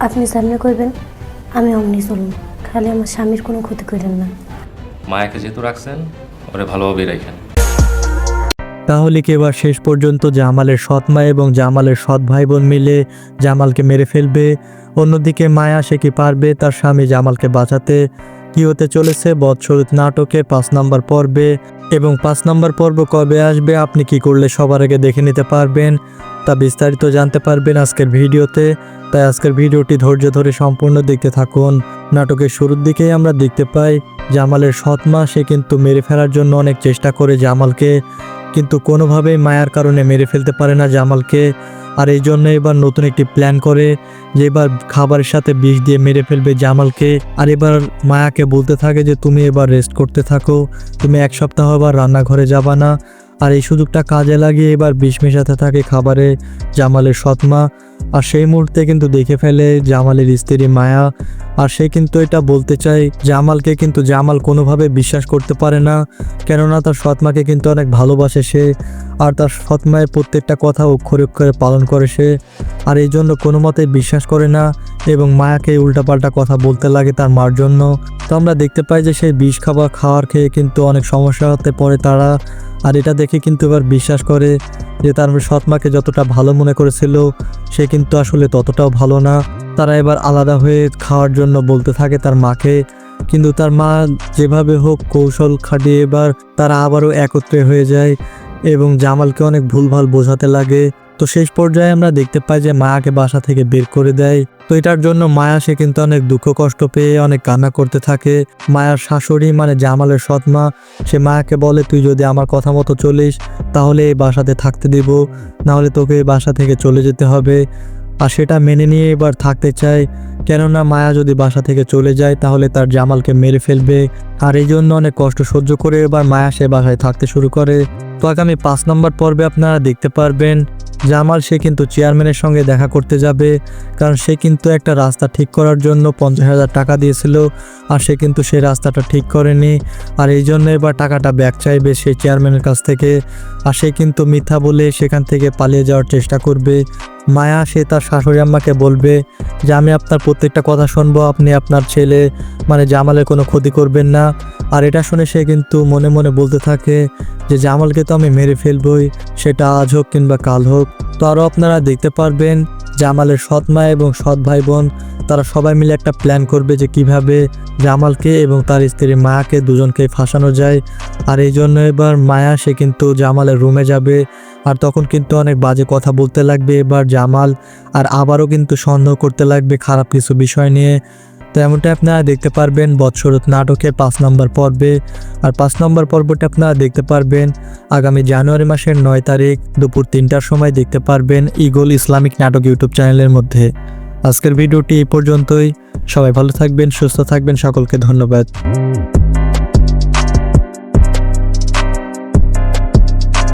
আপনি সামনে করবেন আমি অমনি চলুন। খালি আমার স্বামীর কোনো ক্ষতি করেন না। মায়াকে যেহেতু রাখছেন ওরে ভালোভাবেই রাখেন। তাহলে কি এবার শেষ পর্যন্ত জামালের সৎ মা এবং জামালের সৎ ভাই বোন মিলে জামালকে মেরে ফেলবে? অন্যদিকে মায়া সে কি পারবে তার স্বামী জামালকে বাঁচাতে? কি হতে চলেছে বৎসরিত নাটকে পাঁচ নম্বর পর্বে? এবং পাঁচ নম্বর পর্ব কবে আসবে আপনি কি করলে সবার আগে দেখে নিতে পারবেন? তা বিস্তারিত জানতে পারবেন আজকের ভিডিওতে। তাই আজকের ভিডিওটি ধৈর্য ধরে সম্পূর্ণ দেখতে থাকুন। নাটকের শুরুর দিকেই আমরা দেখতে পাই, জামালের সৎ মা, সে কিন্তু মেরে ফেলার জন্য অনেক চেষ্টা করে জামালকে। কিন্তু কোনোভাবেই মায়ার কারণে মেরে ফেলতে পারে না জামালকে। আর এই জন্য এবার নতুন একটি প্ল্যান করে, যে এবার খাবারের সাথে বিষ দিয়ে মেরে ফেলবে জামালকে। আর এবার মায়াকে বলতে থাকে যে, তুমি এবার রেস্ট করতে থাকো। তুমি এক সপ্তাহ আবার রান্নাঘরে যাবা না। আর এই সুযোগটা কাজে লাগিয়ে এবার বিষ মেশাতে থাকে খাবারে জামালের সৎমা আর সেই মুহূর্তে কিন্তু দেখে ফেলে জামালের স্ত্রী মায়া। আর সে কিন্তু এটা বলতে চায়, জামালকে কিন্তু জামাল কোনোভাবে বিশ্বাস করতে পারে না, কেননা তার সৎমাকে কিন্তু অনেক ভালোবাসে সে, আর তার সৎমায়ের প্রত্যেকটা কথা অক্ষরে অক্ষরে পালন করে সে, আর এই জন্য কোনো মতে বিশ্বাস করে না এবং মায়াকে উল্টাপাল্টা কথা বলতে লাগে তার মার জন্য। তো আমরা দেখতে পাই যে সেই বিষ খাবার খাওয়ার খেয়ে কিন্তু অনেক সমস্যা হতে পড়ে তারা। আর এটা দেখে কিন্তু এবার বিশ্বাস করে যে তার সৎমাকে যতটা ভালো মনে করেছিল, সে কিন্তু আসলে ততটাও ভালো না। তারা এবার আলাদা হয়ে খাওয়ার জন্য বলতে থাকে তার মাকে। কিন্তু তার মা যেভাবে হোক কৌশল খাটিয়ে এবার তারা আবারও একত্রে হয়ে যায় এবং জামালকে অনেক ভুলভাল বোঝাতে লাগে। তো শেষ পর্যায়ে আমরা দেখতে পাই যে মায়াকে বাসা থেকে বের করে দেয়। তো এটার জন্য মায়া সে কিন্তু অনেক দুঃখ কষ্ট পেয়ে, অনেক কান্না করতে থাকে। মায়ার শাশুড়ি মানে জামালের সৎমা, সে মায়াকে বলে, তুই যদি আমার কথা মতো চলিস, তাহলে এই বাসাতে থাকতে দিব। নাহলে তোকে এই বাসা থেকে চলে যেতে হবে। আর সেটা মেনে নিয়ে এবার থাকতে চায়। কেননা মায়া যদি বাসা থেকে চলে যায়, তাহলে তার জামালকে মেরে ফেলবে। আর এই জন্য অনেক কষ্ট সহ্য করে এবার মায়া সে বাসায় থাকতে শুরু করে। তো আগামী পাঁচ নম্বর পর্বে আপনারা দেখতে পারবেন জামাল, সে কিন্তু চেয়ারম্যানের সঙ্গে দেখা করতে যাবে, কারণ সে কিন্তু একটা রাস্তা ঠিক করার জন্য পঞ্চাশ হাজার টাকা দিয়েছিল, আর সে কিন্তু সেই রাস্তাটা ঠিক করেনি, আর এই জন্য এবার টাকাটা ব্যাক চাইবে সেই চেয়ারম্যানের কাছ থেকে, আর সে কিন্তু মিথ্যা বলে সেখান থেকে পালিয়ে যাওয়ার চেষ্টা করবে। মায়া, সে তার শাশুড়ি আম্মাকে বলবে যে, আমি আপনার প্রত্যেকটা কথা শুনব, আপনি আপনার ছেলে মানে জামালের কোনো ক্ষতি করবেন না। আর এটা শুনে সে কিন্তু মনে মনে বলতে থাকে যে জামালকে তো আমি মেরে ফেলবই, সেটা আজ হোক কিংবা কাল হোক। তো আরও আপনারা দেখতে পারবেন, জামালের সৎ মা এবং সৎ ভাই বোন তারা সবাই মিলে একটা প্ল্যান করবে যে কীভাবে জামালকে এবং তার স্ত্রী মায়াকে দুজনকে ফাঁসানো যায়। আর এই জন্য এবার মায়া, সে কিন্তু জামালের রুমে যাবে। আর তখন কিন্তু অনেক বাজে কথা বলতে লাগবে এবার জামাল। আর আবারও কিন্তু সন্দেহ করতে লাগবে খারাপ কিছু বিষয় নিয়ে। তো এমনটা আপনারা দেখতে পারবেন বৎসরত নাটকের পাঁচ নম্বর পর্বে। আর পাঁচ নম্বর পর্বটা আপনারা দেখতে পারবেন আগামী জানুয়ারি মাসের নয় তারিখ দুপুর তিনটার সময় দেখতে পারবেন ইগল ইসলামিক নাটক ইউটিউব চ্যানেলের মধ্যে। আজকের ভিডিওটি এই পর্যন্তই। সবাই ভালো থাকবেন, সুস্থ থাকবেন, সকলকে ধন্যবাদ।